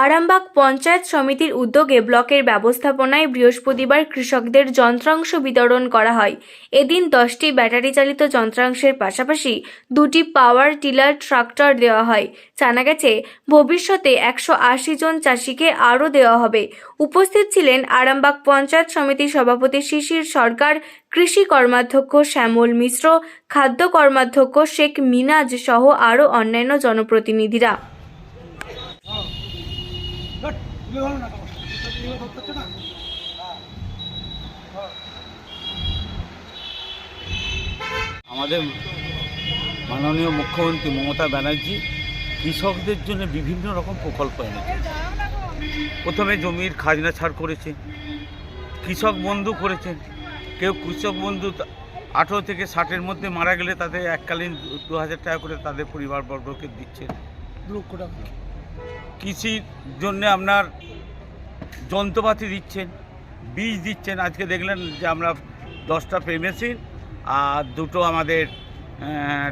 আরামবাগ পঞ্চায়েত সমিতির উদ্যোগে ব্লকের ব্যবস্থাপনায় বৃহস্পতিবার কৃষকদের যন্ত্রাংশ বিতরণ করা হয়। এদিন দশটি ব্যাটারি চালিত যন্ত্রাংশের পাশাপাশি দুটি পাওয়ার টিলার ট্রাক্টর দেওয়া হয়। জানা গেছে, ভবিষ্যতে একশো আশি জন চাষিকে আরও দেওয়া হবে। উপস্থিত ছিলেন আরামবাগ পঞ্চায়েত সমিতির সভাপতি শিশির সরকার, কৃষি কর্মাধ্যক্ষ শ্যামল মিশ্র, খাদ্য কর্মাধ্যক্ষ শেখ মিনাজ সহ আরও অন্যান্য জনপ্রতিনিধিরা। আমাদের মাননীয় মুখ্যমন্ত্রী মমতা ব্যানার্জি কৃষকদের জন্য বিভিন্ন রকম প্রকল্প এনেছে প্রথমে জমির খাজনা ছাড় করেছে কৃষক বন্ধু করেছে কেউ কৃষক বন্ধু আঠেরো থেকে ষাটের মধ্যে মারা গেলে তাদের এককালীন দু হাজার টাকা করে তাদের পরিবারবর্গকে দিচ্ছে লক্ষ টাকা। কৃষির জন্য আপনার যন্ত্রপাতি দিচ্ছেন বীজ দিচ্ছেন। আজকে দেখলেন যে আমরা দশটা পে মেশিন আর দুটো আমাদের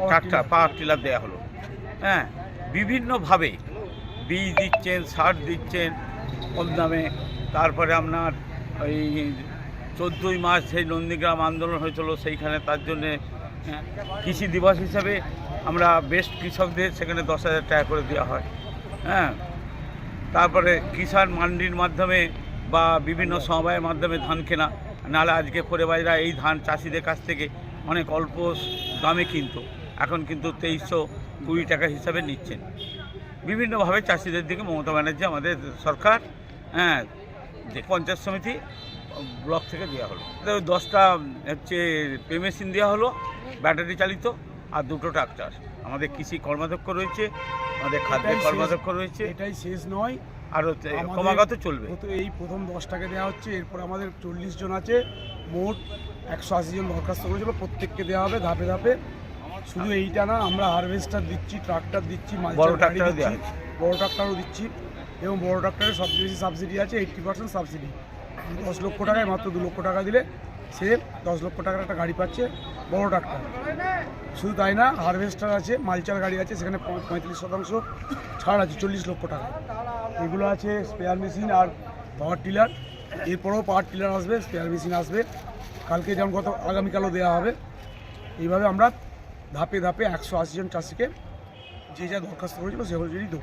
ট্রাক্টর পাওয়ার টিলার দেওয়া হলো। হ্যাঁ বিভিন্নভাবে বীজ দিচ্ছেন সার দিচ্ছেন কম দামে। তারপরে আপনার ওই চোদ্দোই মাস সেই নন্দীগ্রাম আন্দোলন হয়েছিল সেইখানে তার জন্যে হ্যাঁ, কৃষি দিবস হিসাবে আমরা বেস্ট কৃষকদের সেখানে দশ হাজার টাকা করে দেওয়া হয়। হ্যাঁ। তারপরে কিষাণ মান্ডির মাধ্যমে বা বিভিন্ন সমবায়ের মাধ্যমে ধান কেনা। নাহলে আজকে পরে বাইরা এই ধান চাষিদের কাছ থেকে অনেক অল্প দামে কিনতো। এখন কিন্তু তেইশশো কুড়ি টাকা হিসাবে নিচ্ছেন। বিভিন্নভাবে চাষিদের দিকে মমতা ব্যানার্জি আমাদের সরকার হ্যাঁ যে পঞ্চায়েত সমিতি ব্লক থেকে দেওয়া হলো। দশটা হচ্ছে পে মেশিন দেওয়া হলো ব্যাটারি চালিত। আর দুটো ট্রাক্টর আমাদের কৃষি কর্মাধ্যক্ষ রয়েছে আমাদের খাদ্য কর্মাধ্যক্ষ রয়েছে। এটাই শেষ নয়। আর হচ্ছে ক্রমাগত চলবে। তো এই প্রথম দশটাকে দেওয়া হচ্ছে এরপর আমাদের চল্লিশ জন আছে। মোট একশো আশি জন দরখাস্ত করেছিল প্রত্যেককে দেওয়া হবে ধাপে ধাপে। শুধু এইটা না আমরা হারভেস্টার দিচ্ছি ট্রাক্টর দিচ্ছি বড় ট্রাক্টরও দেওয়া দিচ্ছি, বড় ট্রাক্টরও দিচ্ছি। এবং বড় ট্রাক্টরের সবচেয়ে বেশি সাবসিডি আছে এইট্টি পার্সেন্ট সাবসিডি দশ লক্ষ টাকায় মাত্র দু লক্ষ টাকা দিলে সে দশ লক্ষ টাকার একটা গাড়ি পাচ্ছে, বড় ট্রাক্টর শুধু তাই না, হারভেস্টার আছে মালচার গাড়ি আছে, সেখানে পঁয়- পঁয়ত্রিশ শতাংশ ছাড় আছে, চল্লিশ লক্ষ টাকা। এগুলো আছে স্পেয়ার মেশিন আর পাওয়ার টিলার এরপরেও পাওয়ার টিলার আসবে স্পেয়ার মেশিন আসবে। কালকে যেমন গত, আগামীকালও দেওয়া হবে। এইভাবে আমরা ধাপে ধাপে একশো আশি জন চাষিকে যে যা দরখাস্ত করেছিল সে অনুযায়ী দেবো।